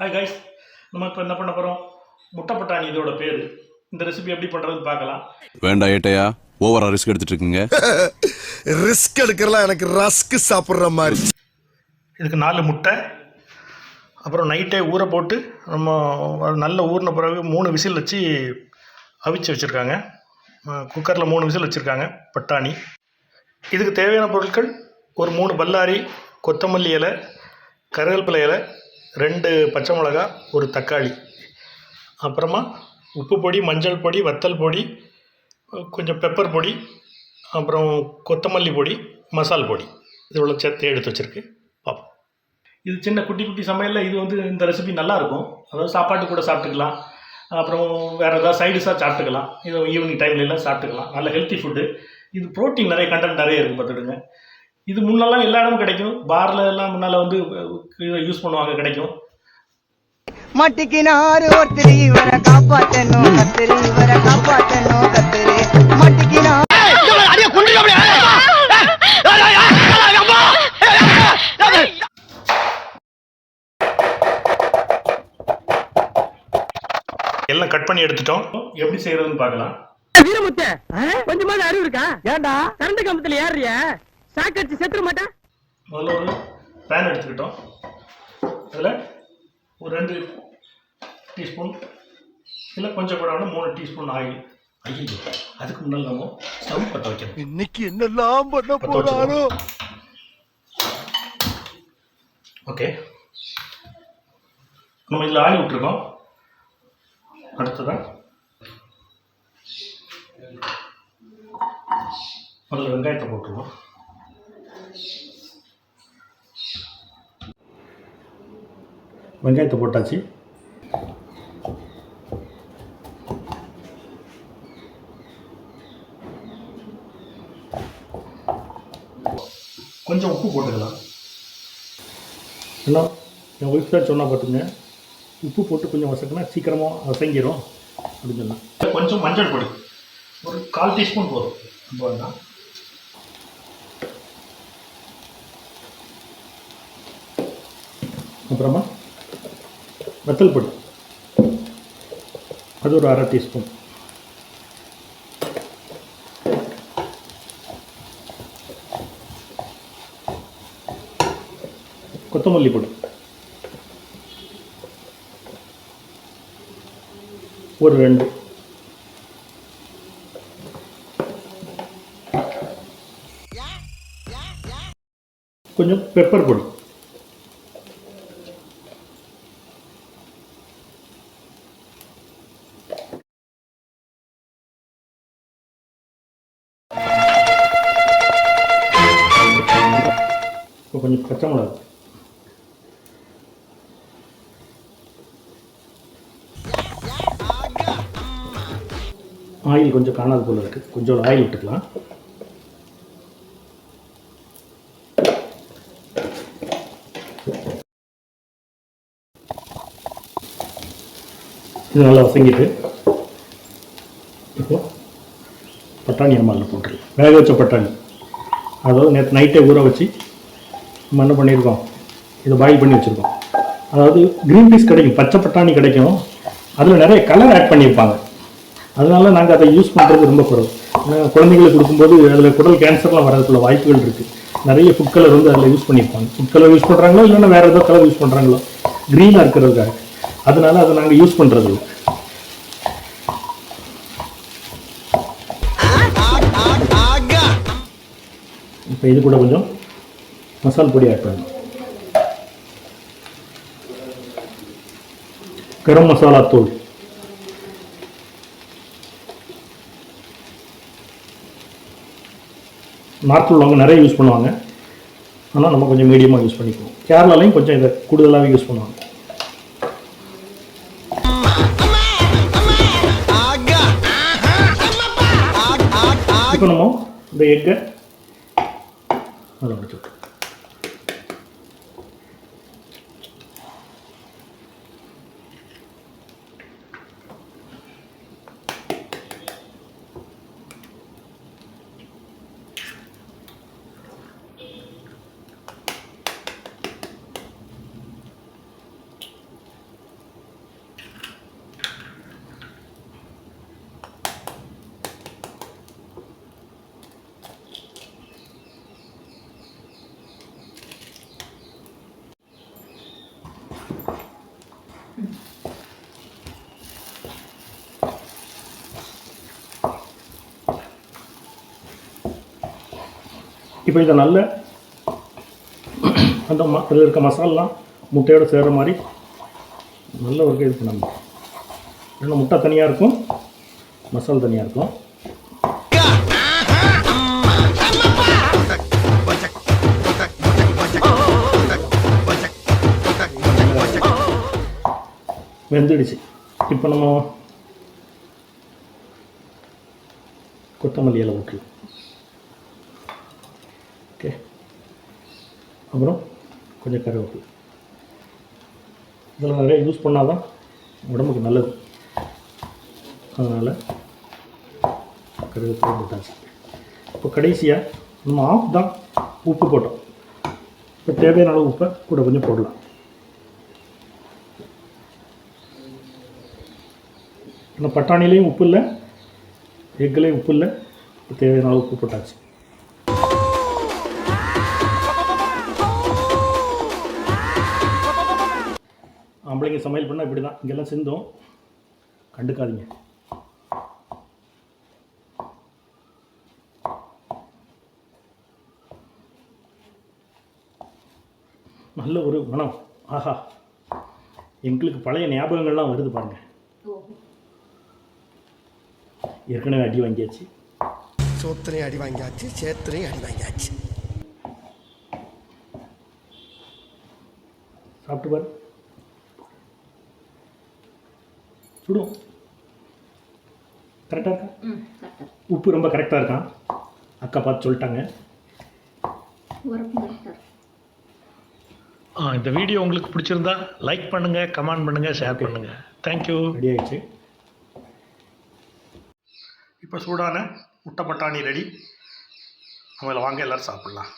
Hi guys நம்ம இப்போ என்ன பண்ண போகிறோம் முட்டை பட்டாணி இதோட பேர். இந்த ரெசிபி எப்படி பண்ணுறதுன்னு பார்க்கலாம். வேண்டாம் ஏட்டையா? ஓவரா ரிஸ்க் எடுத்துட்டு இருக்கீங்க. ரிஸ்க் எடுக்கிறலாம் எனக்கு ரஸ்க் சாப்பிடுற மாதிரி. இதுக்கு நாலு முட்டை அப்புறம் நைட்டே ஊற போட்டு நம்ம நல்ல ஊறின பிறகு மூணு விசில் வச்சு அவிச்சு வச்சுருக்காங்க. குக்கரில் மூணு விசில் வச்சுருக்காங்க பட்டாணி. இதுக்கு தேவையான பொருட்கள் ஒரு மூணு பல்லாரி கொத்தமல்லி இலை கருவேப்பிலை இலை ரெண்டு பச்சை மிளகா ஒரு தக்காளி. அப்புறமா உப்பு பொடி மஞ்சள் பொடி வத்தல் பொடி கொஞ்சம் பெப்பர் பொடி அப்புறம் கொத்தமல்லி பொடி மசால் பொடி. இது இவ்வளோ சேர்த்து எடுத்து வச்சுருக்கு. இது சின்ன குட்டி குட்டி சமையலில் இது வந்து இந்த ரெசிபி நல்லா இருக்கும் அதாவது சாப்பாட்டு கூட சாப்பிட்டுக்கலாம். அப்புறம் வேறு ஏதாவது சைடிஷாக சாப்பிட்டுக்கலாம். இது ஈவினிங் டைம்லலாம் சாப்பிட்டுக்கலாம். நல்ல ஹெல்த்தி ஃபுட்டு இது ப்ரோட்டீன் நிறைய கண்டென்ட் நிறைய இருக்குது பார்த்துடுங்க இது முன்னெல்லாம் எல்லா இடமும் கிடைக்கும். பார்ல எல்லாம் முன்னால் வந்து யூஸ் பண்ணுவாங்க கிடைக்கும். மட்டிக்கினாரு ஒருத்தர் இவரை காப்பாற்றணும் ஒருத்தர் இவரை காப்பாற்றணும் எல்லாம் கட் பண்ணி எடுத்துட்டோம். எப்படி செய்கிறதுன்னு பார்க்கலாம். வீரமுத்த! கொஞ்சமாவது அறிவு இருக்கா? ஏன்டா? கரண்ட் கம்பத்துல ஏறிய சாக்கடிச்சு செத்துற மாட்டா முதல்ல ஒரு பேன் எடுத்துக்கிட்டோம். அதில் ஒரு ரெண்டு டீஸ்பூன் இல்லை கொஞ்சம் கூட வேணும் மூணு டீஸ்பூன் ஆயில். ஐயோ அதுக்கு முன்னால் நம்ம ஸ்டவ் பற்ற வைக்கணும். இன்னைக்கு என்னெல்லாம் பண்ண போறாரோ? ஓகே நம்ம இதில் ஆயில் விட்டுருக்கோம். அடுத்ததான் முதல்ல வெங்காயத்தை போட்டுருவோம். வெங்காயத்தை போட்டாச்சு. கொஞ்சம் உப்பு போட்டுக்கலாம். இன்னும் என் ஒய்ஃப் தான் சொன்னால் பார்த்துங்க உப்பு போட்டு கொஞ்சம் வசக்கினா சீக்கிரமாக வசங்கிடும் அப்படின்னு சொன்னா. கொஞ்சம் மஞ்சள் பொடி. ஒரு கால் டீஸ்பூன் போதும். ரொம்ப வேண்டாம் அப்புறமா வத்தல் பொடி. அது ஒரு அரை டீஸ்பூன். கொத்தமல்லி பொடி. ஒரு ரெண்டு கொஞ்சம் பெப்பர் பொடி இப்போ கொஞ்சம் பச்சை மிளகா ஆயில் கொஞ்சம் காணாது போல இருக்குது கொஞ்சம் ஆயில் விட்டுக்கலாம். இது நல்லா வசங்கிட்டு இப்போ பட்டாணி அம்மாவில் போட்டுருலாம் வேக வச்ச பட்டாணி. அதாவது நேற்று நைட்டே ஊற வச்சு நம்ம என்ன பண்ணியிருக்கோம்? இதை பாயில் பண்ணி வச்சுருக்கோம். அதாவது க்ரீன் பீஸ் கிடைக்கும் பச்சை பட்டாணி கிடைக்கும். அதில் நிறைய கலர் ஆட் பண்ணியிருப்பாங்க. அதனால நாங்கள் அதை யூஸ் பண்ணுறது ரொம்ப குறவு. ஏன்னா குழந்தைங்களுக்கு கொடுக்கும்போது அதில் குடல் கேன்சர்லாம் வரதுக்குள்ள வாய்ப்புகள் இருக்குது நிறைய ஃபுட் கலர் வந்து அதில் யூஸ் பண்ணியிருப்பாங்க. ஃபுட் கலர் யூஸ் பண்ணுறாங்களோ இல்லைன்னா வேறு ஏதோ கலர் யூஸ் பண்ணுறாங்களோ க்ரீனாக இருக்கிறதுக்காக. அதனால அதை நாங்கள் யூஸ் பண்ணுறதில்ல இப்போ இது கூட கொஞ்சம் மசால் பொடி ஆட் பண்ணணும் கரம் மசாலா தூள். நார்த்தில் உள்ளவங்க நிறைய யூஸ் பண்ணுவாங்க. ஆனால் நம்ம கொஞ்சம் மீடியமாக யூஸ் பண்ணிக்குவோம். கேரளாலையும் கொஞ்சம் இதை கூடுதலாகவே யூஸ் பண்ணுவாங்க. இப்போ நம்ம இந்த எக்கை அதை முடிச்சுட்டோம் இப்போ இதை நல்ல அந்த ம அதில் இருக்க மசாலாம் முட்டையோட சேர்கிற மாதிரி நல்ல ஒரு இது பண்ணணும். ஏன்னா முட்டை தனியாக இருக்கும். மசால் தனியாக இருக்கும். வெந்துடுச்சு. இப்போ நம்ம கொத்தமல்லி இலை விட்டுலாம் அப்புறம் கொஞ்சம் கருவேப்பிலை இதெல்லாம் நிறைய யூஸ் பண்ணால் தான் உடம்புக்கு நல்லது. அதனால் கருவேப்பிலை போட்டாச்சு. இப்போ கடைசியாக நம்ம ஆஃப் தான் உப்பு போட்டோம். இப்போ தேவையான அளவு உப்பை கூட கொஞ்சம் போடலாம். இந்த பட்டாணிலையும் உப்பு இல்லை எக்குலேயும் உப்பு இல்லை இப்போ தேவையான அளவு உப்பு போட்டாச்சு. ஆம்பளைங்க சமையல் பண்ணால் இப்படி தான் இங்கெல்லாம் சிந்தும். கண்டுக்காதீங்க. நல்ல ஒரு மனம் ஆஹா. எங்களுக்கு பழைய ஞாபகங்கள்லாம் வருது பாருங்க. ஏற்கனவே அடி வாங்கியாச்சு. சோத்திரையும் அடி வாங்கியாச்சு சேத்திரையும் அடி வாங்கியாச்சு. சாப்பிட்டு பாரு. சுடும் கரெக்டாக இருக்கா? உப்பு ரொம்ப கரெக்டாக இருக்கான் அக்கா பார்த்து சொல்லிட்டாங்க. ஆ இந்த வீடியோ உங்களுக்கு பிடிச்சிருந்தா லைக் பண்ணுங்கள் கமெண்ட் பண்ணுங்கள் ஷேர் பண்ணுங்கள் தேங்க்யூ ரெடி ஆயிடுச்சு. இப்போ சூடான முட்டை பட்டாணி ரெடி நம்மள வாங்க எல்லோரும் சாப்பிட்லாம்.